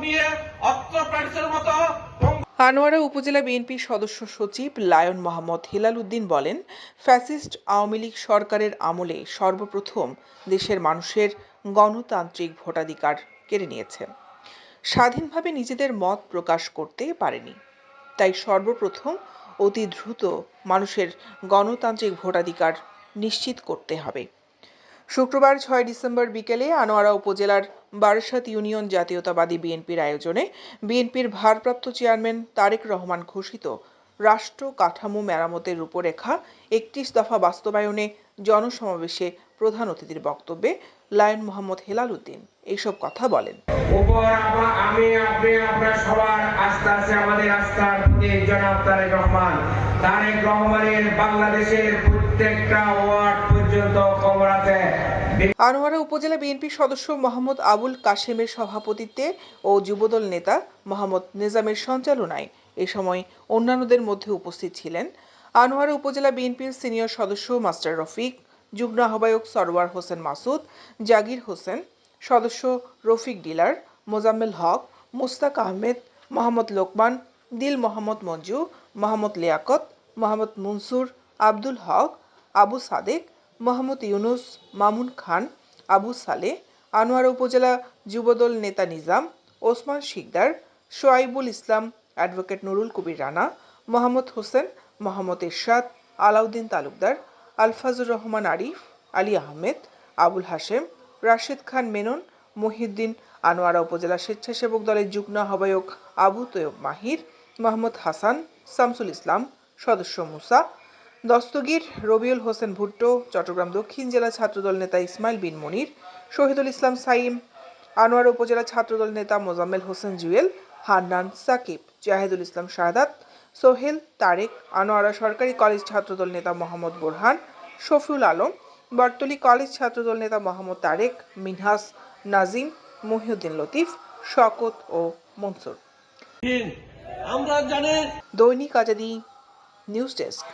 দিয়ে অস্ত্র প্যারিসের মতো আনোয়ারা উপজেলা বিএনপির সদস্য সচিব লায়ন মোহাম্মদ হেলাল উদ্দিন বলেন, ফ্যাসিস্ট আওয়ামী লীগ সরকারের আমলে সর্বপ্রথম দেশের মানুষের গণতান্ত্রিক ভোটাধিকার কেড়ে নিয়েছে। স্বাধীনভাবে নিজেদের মত প্রকাশ করতে পারেনি। তাই সর্বপ্রথম অতি দ্রুত মানুষের গণতান্ত্রিক ভোটাধিকার নিশ্চিত করতে হবে। শুক্রবার ছয় ডিসেম্বর বিকেলে আনোয়ারা উপজেলার বারাসাত ইউনিয়ন জাতীয়তাবাদী বিএনপির আয়োজনে বিএনপির ভারপ্রাপ্ত চেয়ারম্যান তারেক রহমান ঘোষিত রাষ্ট্র কাঠামো মেরামতের রূপরেখা একত্রিশ দফা বাস্তবায়নে জনসমাবেশে প্রধান অতিথির বক্তব্যে লায়ন মোহাম্মদ হেলাল উদ্দিন। এইসব কথা বলেন। আমি, আপনি সবার আস্থা আছে আমাদের আস্থার প্রতি জনাব তারেক রহমান। তারেক রহমানের বাংলাদেশের প্রত্যেকটা আনোয়ারা উপজেলা বিএনপির সদস্য মোহাম্মদ আবুল কাশেমের সভাপতিত্বে ও যুবদল নেতা মোহাম্মদ নিজামের সঞ্চালনায় এ সময় অন্যান্যদের মধ্যে উপস্থিত ছিলেন আনোয়ারা উপজেলা বিএনপির সিনিয়র সদস্য মাস্টার রফিক, যুগ্ম আহ্বায়ক সরওয়ার হোসেন মাসুদ, জাগির হোসেন, সদস্য রফিক ডিলার, মোজাম্মেল হক, মুস্তাক আহমেদ, মোহাম্মদ লোকমান, দিল মোহাম্মদ মঞ্জু, মোহাম্মদ লিয়াকত, মোহাম্মদ মনসুর, আব্দুল হক, আবু সাদেক মোহাম্মদ ইউনুস, মামুন খান, আবু সালে আনোয়ারা উপজেলা যুবদল নেতা নিজাম, ওসমান শিকদার, শোয়াইবুল ইসলাম, অ্যাডভোকেট নুরুল কবির রানা, মোহাম্মদ হোসেন, মোহাম্মদ এরশাদ, আলাউদ্দিন তালুকদার, আলফাজুর রহমান আরিফ, আলী আহমেদ, আবুল হাশেম, রাশেদ খান মেনন, মহিউদ্দিন আনোয়ারা উপজেলা স্বেচ্ছাসেবক দলের যুগ্ম আহ্বায়ক আবু তৈয়ব মাহির, মোহাম্মদ হাসান, শামসুল ইসলাম, সদস্য মুসা দস্তগীর রবিউল হোসেন ভুট্টো চট্টগ্রাম দক্ষিণ জেলা ছাত্রদল নেতা ইসমাইল বিন মনির শহীদুল ইসলাম সাইম আনোয়ার উপজেলা ছাত্রদল নেতা মোজাম্মেল হোসেন জুয়েল হান্নান সাকিব জাহেদুল ইসলাম শাহাদাত সোহেল তারেক আনোয়ারা সরকারি কলেজ ছাত্রদল নেতা মোহাম্মদ বোরহান শফিউল আলম বর্তলি কলেজ ছাত্রদল নেতা মোহাম্মদ তারেক মিনহাস নাজিম মহিউদ্দিন লতিফ শকত ও মনসুর। আমরা জানি দৈনিক আজাদি নিউজ ডেস্ক।